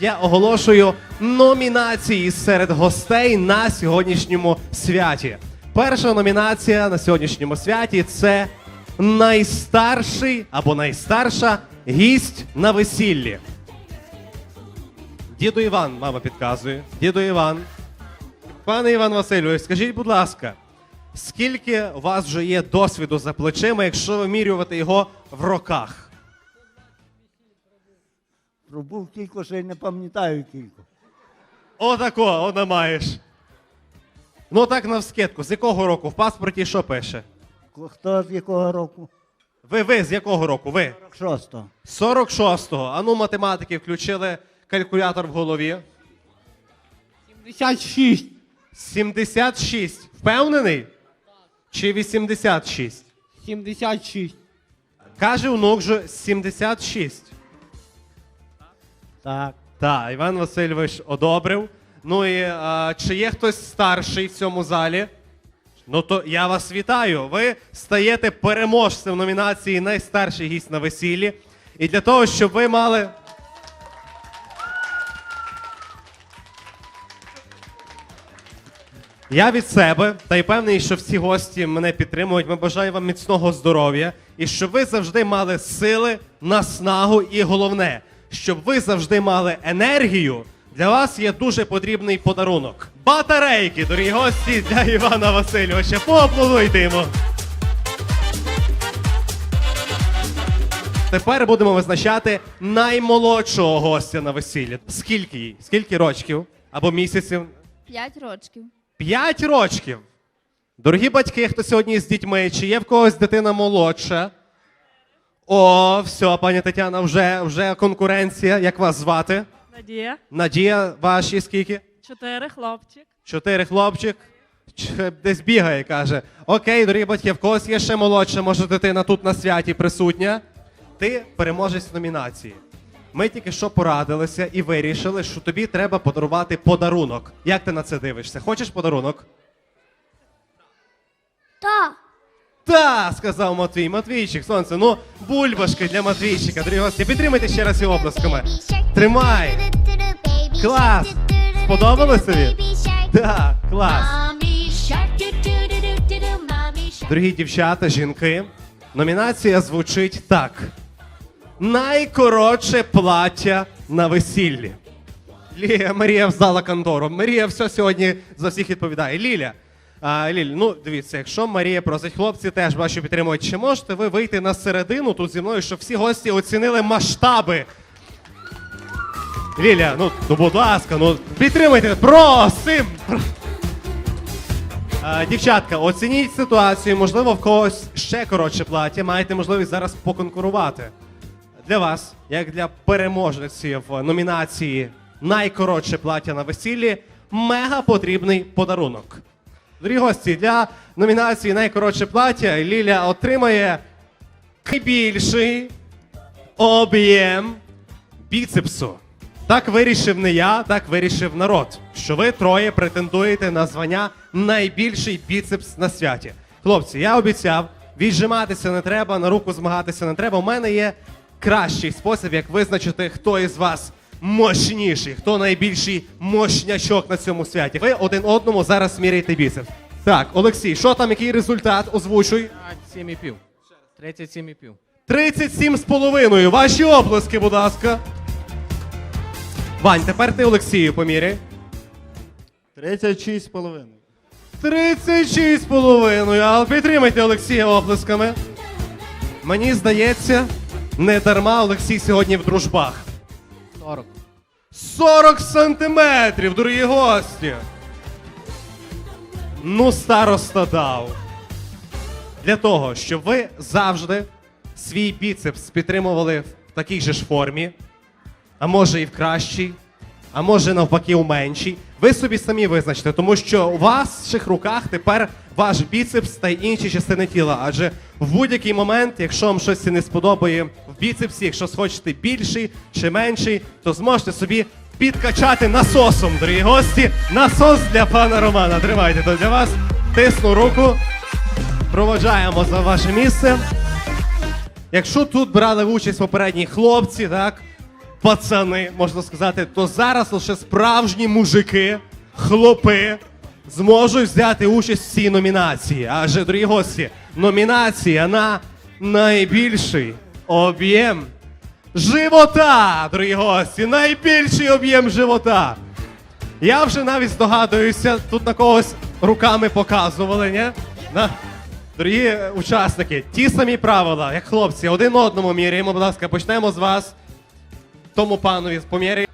Я оголошую номінації серед гостей на сьогоднішньому святі. Перша номінація на сьогоднішньому святі це найстарший або найстарша гість на весіллі. Діду Іван, мама підказує. Діду Іван. Пане Іван Васильович, скажіть, будь ласка, скільки у вас вже є досвіду за плечима, якщо вимірювати його в роках? Пробув кілько, ще й не пам'ятаю кілько. Отако, оно маєш. Ну так навскидку. З якого року? В паспорті що пише? Хто з якого року? Ви, ви, з якого року? Ви? 46-го. 46-го. Ану, математики включили калькулятор в голові. 76. 76. Впевнений? Чи 86? 76. Каже онук же 76. Так. Так, Іван Васильович одобрив. Ну і а, чи є хтось старший в цьому залі? Ну то я вас вітаю. Ви стаєте переможцем номінації Найстарший гість на весіллі. І для того, щоб ви мали. Я від себе та й певний, що всі гості мене підтримують. Ми бажаю вам міцного здоров'я і щоб ви завжди мали сили, наснагу і головне, щоб ви завжди мали енергію. Для вас є дуже потрібний подарунок. Батарейки, дорогі гості, для Івана Васильовича. Поаплодуйте йому. Тепер будемо визначати наймолодшого гостя на весіллі. Скільки їй? Скільки рочків або місяців? П'ять рочків. П'ять рочків. Дорогі батьки, хто сьогодні з дітьми, чи є в когось дитина молодша? О, все, пані Тетяна, вже, вже конкуренція. Як вас звати? Надія, Надія, ваші скільки? чотири хлопчик. Чотири хлопчик. Ч- Десь бігає, каже. Окей, дорогі батьки, в когось є ще молодша, може дитина тут на святі присутня. Ти переможець номінації. Ми тільки що порадилися і вирішили, що тобі треба подарувати подарунок. Як ти на це дивишся? Хочеш подарунок? Та. Та, сказав Матвій. Матвійчик, сонце, ну бульбашки для Матвійчика. Дорогі гості, підтримайте ще раз його оплесками. Тримай. Клас. Сподобалось тобі? Так, клас. Дорогі дівчата, жінки, номінація звучить так: найкоротше плаття на весіллі. Лілія Марія вздала контору. Марія все сьогодні за всіх відповідає. Ліля. А, Ліль, ну дивіться, якщо Марія просить, хлопці теж бачу підтримують, чи можете ви вийти на середину тут зі мною, щоб всі гості оцінили масштаби? Ліля, ну, ну будь ласка, ну підтримайте, просим! А, дівчатка, оцініть ситуацію, можливо, в когось ще коротше плаття, маєте можливість зараз поконкурувати. Для вас, як для переможниці в номінації Найкоротше плаття на весіллі, мега потрібний подарунок. Дорогі гості, для номінації Найкоротше плаття Ліля отримає найбільший об'єм біцепсу. Так вирішив не я, так вирішив народ, що ви троє претендуєте на звання найбільший біцепс на святі. Хлопці, я обіцяв, віджиматися не треба, на руку змагатися не треба. У мене є кращий спосіб, як визначити, хто із вас мощніший, хто найбільший мощнячок на цьому святі. Ви один одному зараз міряєте біцепс. Так, Олексій, що там, який результат? Озвучуй. 37,5. 37,5. 37 з половиною. Ваші оплески, будь ласка. Вань, тепер ти Олексію поміряй. 36 з половиною. 36 з половиною. А підтримайте Олексія оплесками. Мені здається, не дарма Олексій сьогодні в дружбах. 40. 40 сантиметрів, дорогі гості. Ну, староста дав. Для того, щоб ви завжди свій біцепс підтримували в такій же ж формі, а може і в кращій, а може навпаки у меншій. Ви собі самі визначте, тому що у ваших руках тепер ваш біцепс та інші частини тіла. Адже в будь-який момент, якщо вам щось не сподобає в біцепсі, якщо схочете більший чи менший, то зможете собі підкачати насосом, дорогі гості. Насос для пана Романа. Тримайте то для вас. Тисну руку. Проводжаємо за ваше місце. Якщо тут брали участь попередні хлопці, так, пацани, можна сказати, то зараз лише справжні мужики, хлопи зможуть взяти участь в цій номінації. Адже, дорогі гості, номінація на найбільший об'єм живота, дорогі гості, найбільший об'єм живота. Я вже навіть здогадуюся, тут на когось руками показували, ні? На... Дорогі учасники, ті самі правила, як хлопці, один одному міряємо, будь ласка, почнемо з вас. Тому панові поміряємо.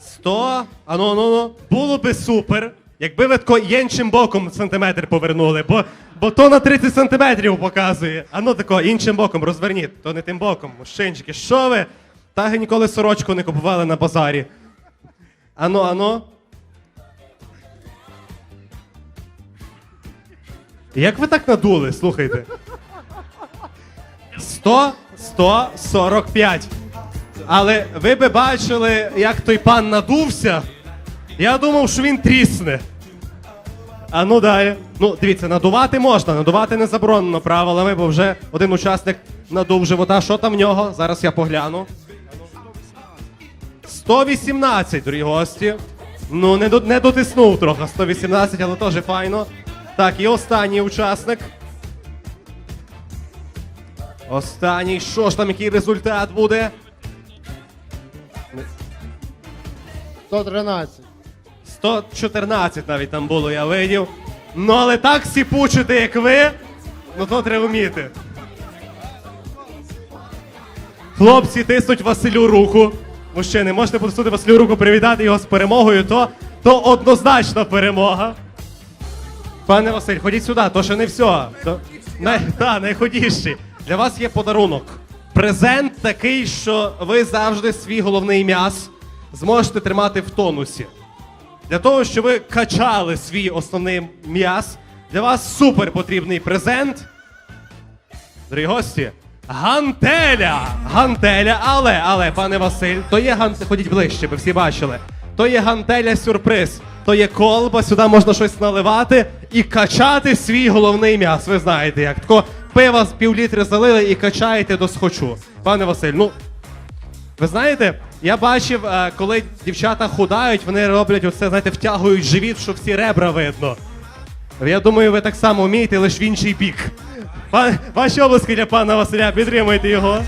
100, ану, ну, ну, було би супер, якби ви тако іншим боком сантиметр повернули, бо, бо то на 30 сантиметрів показує. Ану тако, іншим боком розверніть, то не тим боком. Мужчинчики, що ви? Так ніколи сорочку не купували на базарі. Ану, ану. Як ви так надули, слухайте? 100, 145. Але ви би бачили, як той пан надувся. Я думав, що він трісне. А ну далі. Ну, дивіться, надувати можна, надувати не заборонено правилами, бо вже один учасник надув живота. Що там в нього? Зараз я погляну. 118, дорогі гості. Ну, не, до- не дотиснув трохи 118, але теж файно. Так, і останній учасник. Останній, що ж там, який результат буде? 113. 114 навіть там було, я видів. Ну, але так сіпучити, як ви, ну то треба вміти. Хлопці тиснуть Василю руку. Мужчини, можете потиснути Василю руку, привітати його з перемогою, то, то однозначна перемога. Пане Василь, ходіть сюди, то ще не все. То, най, та, найходіші. Для вас є подарунок. Презент такий, що ви завжди свій головний м'яс зможете тримати в тонусі. Для того, щоб ви качали свій основний м'яс, для вас супер потрібний презент. Дорогі гості, гантеля! Гантеля, але, але, пане Василь, то є гантеля, ходіть ближче, ви всі бачили. То є гантеля сюрприз. То є колба, сюди можна щось наливати і качати свій головний м'яс. Ви знаєте як. Тако пива з півлітри залили і качаєте до схочу. Пане Василь, ну ви знаєте, я бачив, е, коли дівчата худають, вони роблять оце, знаєте, втягують живіт, що всі ребра видно. Я думаю, ви так само вмієте, лише в інший бік. Ваші обласки для пана Василя, підтримуйте його.